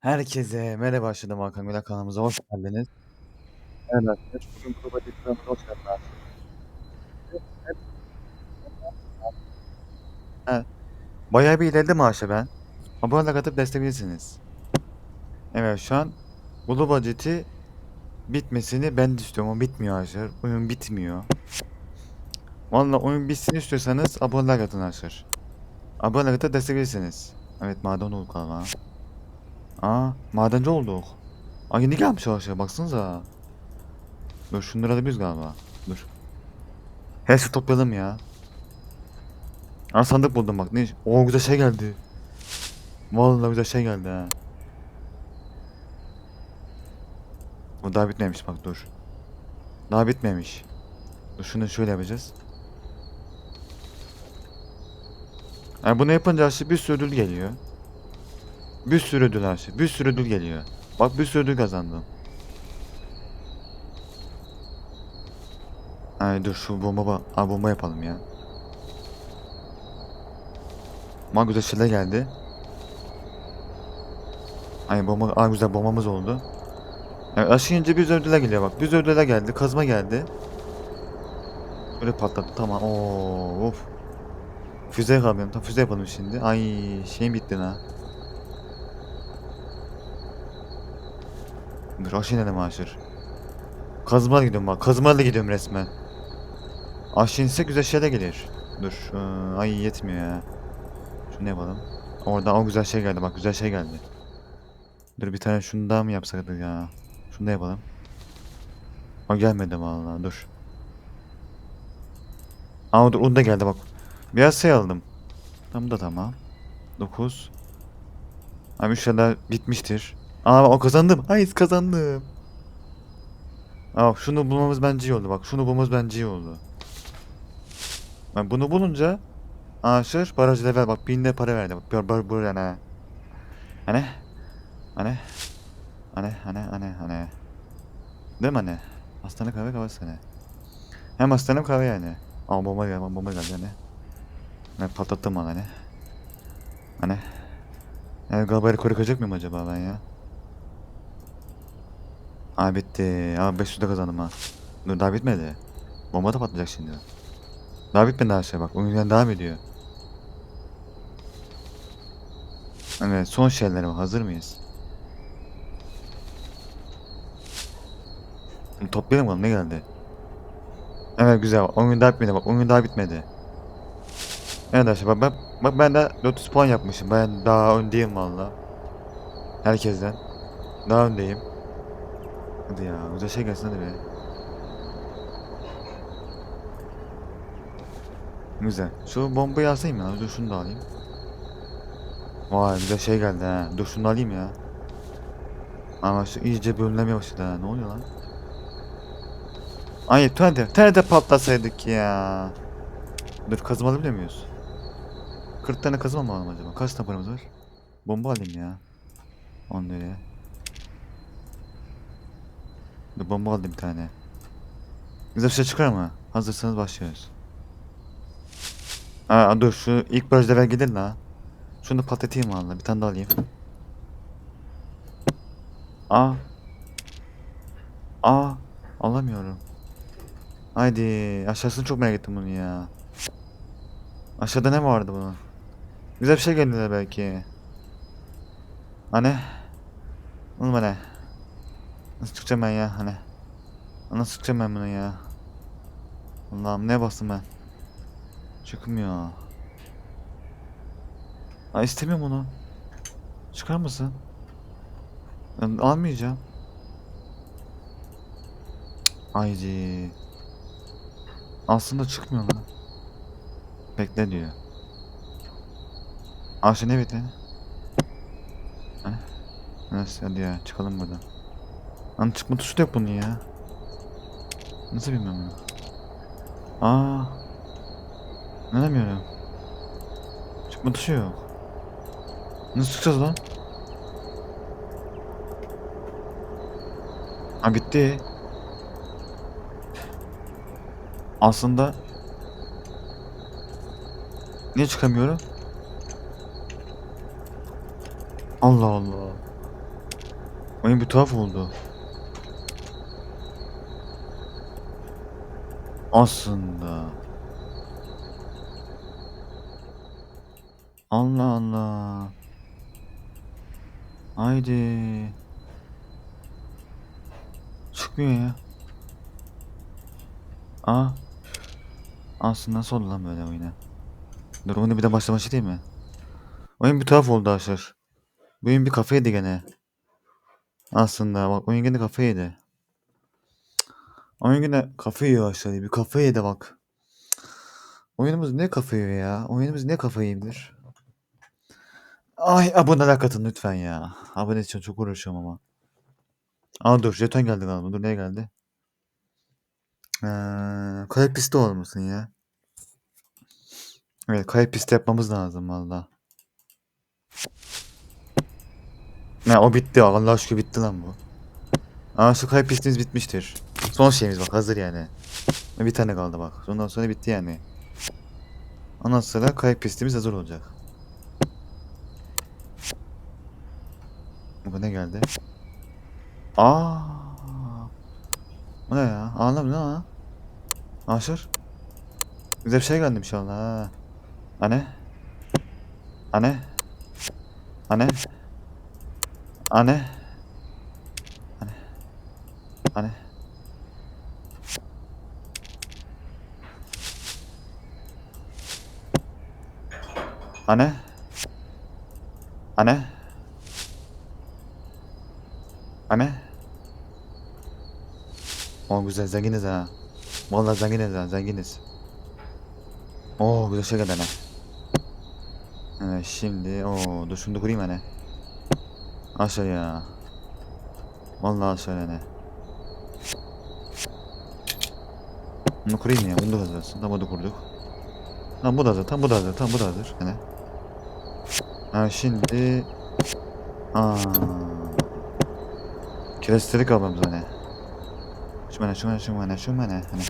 Herkese merhaba başladım Hakan Güler kanalımıza hoş geldiniz. Evet arkadaşlar bugün gruba kanalımıza hoş geldiniz. Evet. Bayağı bir ilerledim maaşa ben. Abone katıp destekleyebilirsiniz. Evet şu an Ulu Budget'i bitmesini ben de istiyorum ama bitmiyor arkadaşlar. Oyun bitmiyor. Valla oyun bitsin istiyorsanız abone katın arkadaşlar. Abone katıp destekleyebilirsiniz. Evet maden olduk galiba. Aa madenci olduk. Ay yeni gelmiş arkadaşlar baksanıza. Dur şunları alabiliriz galiba. Dur. Her şeyi toplayalım ya. Aa sandık buldum bak ne? O güzel şey geldi. Vallahi güzel şey geldi ha. O daha bitmemiş bak dur. Daha bitmemiş. Dur şunu şöyle yapacağız. Yani bunu yapınca bir sürü ödül geliyor. Bir sürü ödül aslında. Bir sürü ödül geliyor. Bak bir sürü ödül kazandım. Ay dur şu bomba ba Aa, bomba yapalım ya. Ama güzel şeyler geldi. Ay bomba Aa, güzel bombamız oldu. Evet aşıyınca bir ödüle geliyor bak. Bir ödüle geldi. Kazma geldi. Böyle patladı. Tamam. Oo, of. Füze yapalım. Tam füze yapalım şimdi. Ay şeyim bitti ha. Dur aşı ne maaşır. Kazmayla gidiyorum bak. Kazmayla gidiyorum resmen. Aşağı insek güzel şeyler gelir. Dur. Ay yetmiyor ya. Şunu yapalım. Orada o güzel şey geldi bak güzel şey geldi. Dur bir tane şunu daha mı yapsak ya? Şunu da yapalım. O gelmedi vallahi dur. Aa dur o da geldi bak. Biraz şey aldım. Tam da tamam. 9. Abi inşallah bitmiştir. Aa o kazandım. Hayır kazandım. Aa şunu bulmamız bence iyi oldu bak. Şunu bulmamız bence iyi oldu. Ben bunu bulunca Aşır baraj level bak binde para verdi bak bur bur bur ana. Hani? Hani? Hani hani hani hani. Değil mi hani? Hastane kahve kahvesi hani. Hem hastane kahve yani. Ama bomba geldi bomba geldi yani. Ne patlattım bana hani. Hani. Yani galiba rekoru kıracak mıyım acaba ben ya? Aa bitti. Aa 500 de kazandım ha. Dur daha bitmedi. Bomba da patlayacak şimdi. Daha bitmedi her şey bak. Oyun devam ediyor. Evet son şeylere bak. Hazır mıyız? Toplayalım bakalım ne geldi? Evet güzel. 10 gün daha bitmedi bak. 10 gün daha bitmedi. Evet arkadaşlar bak, bak, bak ben de 400 puan yapmışım. Ben daha öndeyim valla. Herkesten. Daha öndeyim. Hadi ya güzel şey gelsin hadi be. Güzel. Şu bombayı alsayım ya. Dur şunu da alayım. Vay güzel şey geldi ha. Dur şunu da alayım ya. Ama şu iyice bölünmeye başladı ha. Ne oluyor lan? Ay TNT. TNT patlasaydık ya. Dur kazma alabiliyor muyuz? 40 tane kazma mı alalım acaba? Kaç tane paramız var? Bomba alayım ya. 10 liraya. Dur bomba aldım bir tane. Güzel bir şey çıkar mı? Hazırsanız başlıyoruz. Aa dur şu ilk baraj level gidelim la. Şunu patlatayım valla bir tane daha alayım. Aa. Aa. Alamıyorum. Haydi aşağısını çok merak ettim bunu ya. Aşağıda ne vardı bunun? Güzel bir şey geldiler belki. Hani? Oğlum hani? Nasıl çıkacağım ben ya hani? Nasıl çıkacağım ben bunu ya? Allah'ım ne bastım ben? Çıkmıyor. Aa istemiyorum onu. Çıkar mısın? Ben almayacağım. Haydi. Aslında çıkmıyor lan. Bekle diyor. Ayşe ne bekle? Neyse hadi ya çıkalım buradan. Lan çıkma tuşu da yok bunun ya. Nasıl bilmem bunu? Aa. Ne demiyorum? Çıkma tuşu yok. Nasıl çıkacağız lan? Ha bitti. Aslında Niye çıkamıyorum? Allah Allah. Oyun bir tuhaf oldu. Aslında. Allah Allah. Haydi. Çıkmıyor ya. Aa. Aslında nasıl oldu lan böyle oyuna? Dur oyunu bir de başlaması değil mi? Oyun bir tuhaf oldu Aşır. Bu oyun bir kafaydı gene. Aslında bak oyun gene. Cık. Oyun gene kafayı yiyor aşağıya. Bir kafayı yedi bak. Oyunumuz ne kafayı ya? Oyunumuz ne kafayı yiyebilir? Ay aboneler katın lütfen ya. Abone için çok uğraşıyorum ama. Aa dur jeton geldi galiba. Dur ne geldi? Ee, kayıp pisti olmasın ya. Evet kayıp pisti yapmamız lazım valla. Ne o bitti. Allah aşkına bitti lan bu. Aa şu kayıp pistimiz bitmiştir. Son şeyimiz bak hazır yani. Bir tane kaldı bak. Ondan sonra bitti yani. Ondan sonra kayıp pistimiz hazır olacak. Bu ne geldi? Aa. Bu ne ya? Anlam ne ha? Aşır. Bize bir şey geldi inşallah ha. Anne. Anne. Anne. Anne. Anne. Anne. Anne. Anne. Anne. O güzel zenginiz ha. Vallahi zenginiz ha zenginiz. Oo güzel şey geldi. Evet şimdi o dur şunu da kurayım. Aşağıya. Vallahi aşağıya ne. Bunu kurayım ya. Bunu da hazırsın. Tam bunu kurduk. Tam bu da hazır. Tam bu da hazır. Tam bu da hazır. Hani. Ha şimdi. Aa. Kireçleri kalmamız hani. Şu bana şu bana şu bana şu bana hani.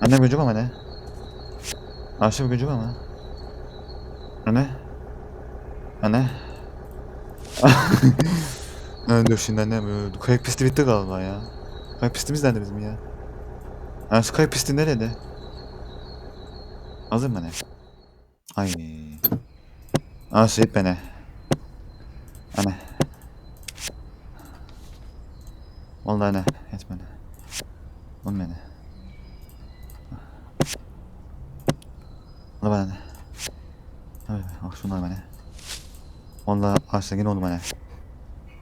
Annem gücüm ama ne? Aşık gücüm ama. Anne. Anne. Dur şimdi annem öldü. Kayak pisti bitti galiba ya. Kayak pistimiz nerede bizim ya? Ha şu kayak pisti nerede? Hazır mı ne? Ay. Aa Seyit beni. Anne. Vallahi ne? Et beni. Oğlum beni. Allah bana ne? Abi bak şunlar bana. Vallahi aç zengin oldum bana.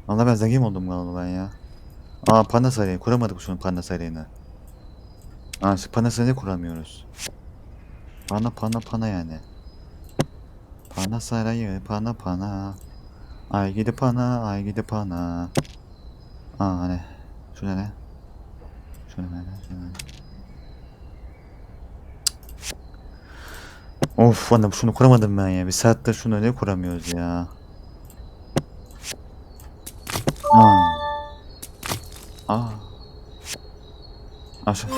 Vallahi ben zengin oldum galiba ben ya. Aa panda sarayı kuramadık şunun panda sarayını. Aa panda sarayını kuramıyoruz. Pana pana pana yani. Pana sarayı pana pana. Ay gidi pana ay gidi pana. Aa hani. Şu ne ne? Şu ne ne? Şu ne ne? Of anam şunu kuramadım ben ya. Bir saatte şunu ne kuramıyoruz ya. Aa. Aa. Aşağı.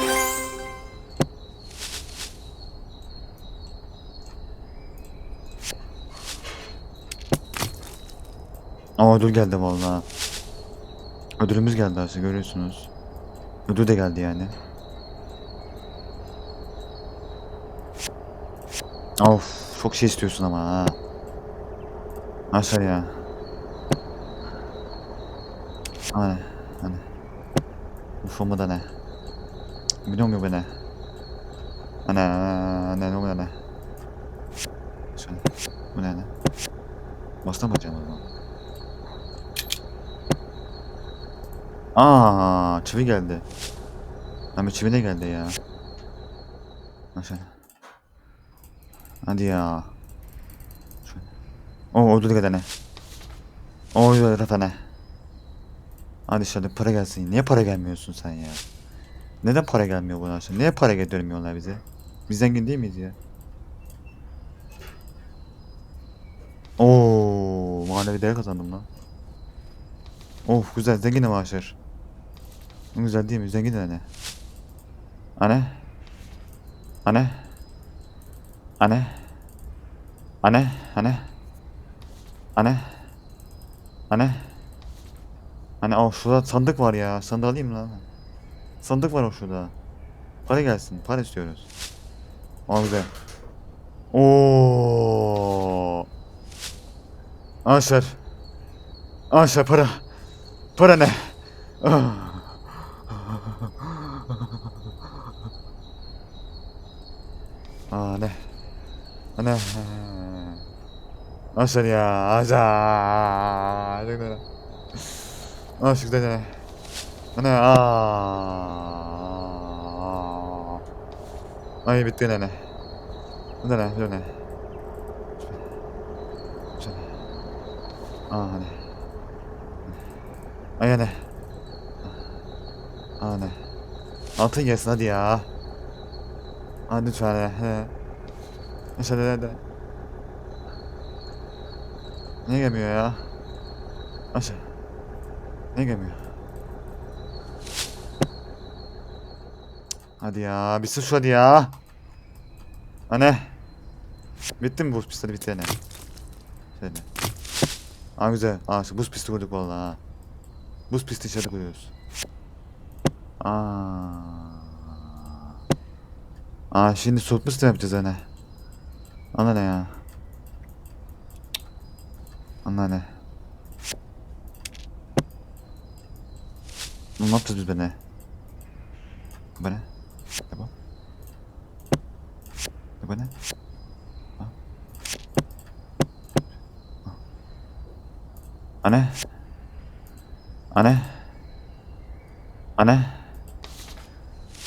Aa ödül geldi vallahi. Ödülümüz geldi aslında görüyorsunuz. Ödül de geldi yani. Of çok şey istiyorsun ama ha. Aşağıya. Hani hani. Ufamı da ne? Biliyor musun bu ne? Ana ana ne ne? Şöyle. Bu ne ne? Baştan bakacağım o zaman. Aa, çivi geldi. Ama çivi de geldi ya. Aşağı. Hadi ya. Şöyle. Oo ödül geldi ne? Oo ödül ne? Hadi şöyle para gelsin. Niye para gelmiyorsun sen ya? Neden para gelmiyor buna şimdi? Niye para getirmiyorlar bize? Biz zengin değil miyiz ya? Oo, manevi değer kazandım lan. Of güzel zengin maaşlar. Güzel değil mi? Zengin de ne? Anne. Anne. Anne. Anne. Anne. Anne. Anne. Hani o şurada sandık var ya. Sandığı alayım lan. Sandık var o şurada. Para gelsin. Para istiyoruz. O güzel. Oo. Aşar. Aşar para. Para ne? Ah. Aa ne? Ne? Aşar ya. Aşar. Çok ne? Aşık da ne? Ne? Aa. Ay bitti ne ne? Ne ne? Ne ne? Aa ne? Ay ne? Aa ne? Altın gelsin hadi ya. Hadi lütfen he. Neyse de. Niye gelmiyor ya? Aşağı. Niye gelmiyor? Hadi ya. Bir şu hadi ya. Anne. Bitti mi buz pisti? Bitti ne? Şöyle. Aa güzel. Aa şu buz pisti kurduk vallahi. Buz pisti içeri koyuyoruz. Aa. Aa şimdi soğuk pisti mi yapacağız anne? Ana ne ya? Ana ne? Ne yapacağız biz be ne? Bu ne? Bu? Ne bu ne? Anne? Anne? Anne?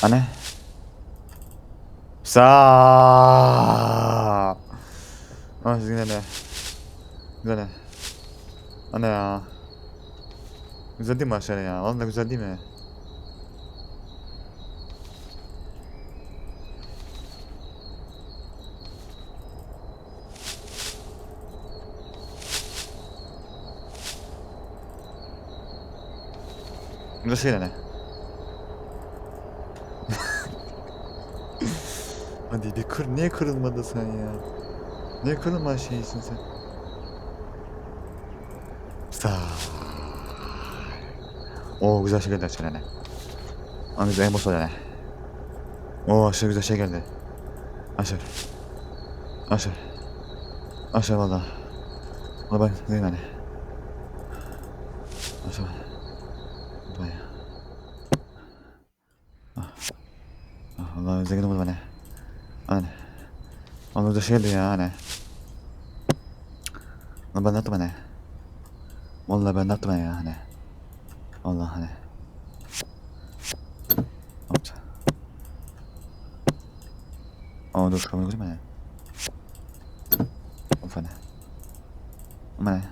Anne? Sağ. Ah yine ne? Güzel ne? Anne ya. Güzel değil mi aşağıya ya? Vallahi güzel değil mi? Güzel şey ne? Hadi bir kır. Niye kırılmadı sen ya? Niye kırılma şeysin sen? Sağ. Oo güzel şey geldi aşağı ne? Aa güzel en boş ne? Oo aşağı güzel şey geldi. Aşağı. Aşağı. Aşağı valla. Valla ben neyim hani? Aşağı. Vay. Ah. Ah Allah zengin olmadı bana. Hani. Oğlum güzel şey geldi ya hani. Lan ben ne yaptım hani? Vallahi ben ne yaptım ya hani. Vallahi hani. Ne yaptı? Aa dur kamerayı koyayım hani. Of hani. Ama ne?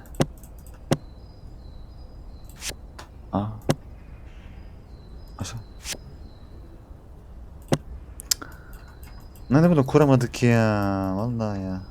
Aa. Aşağı. Nerede bunu kuramadık ya? Vallahi ya.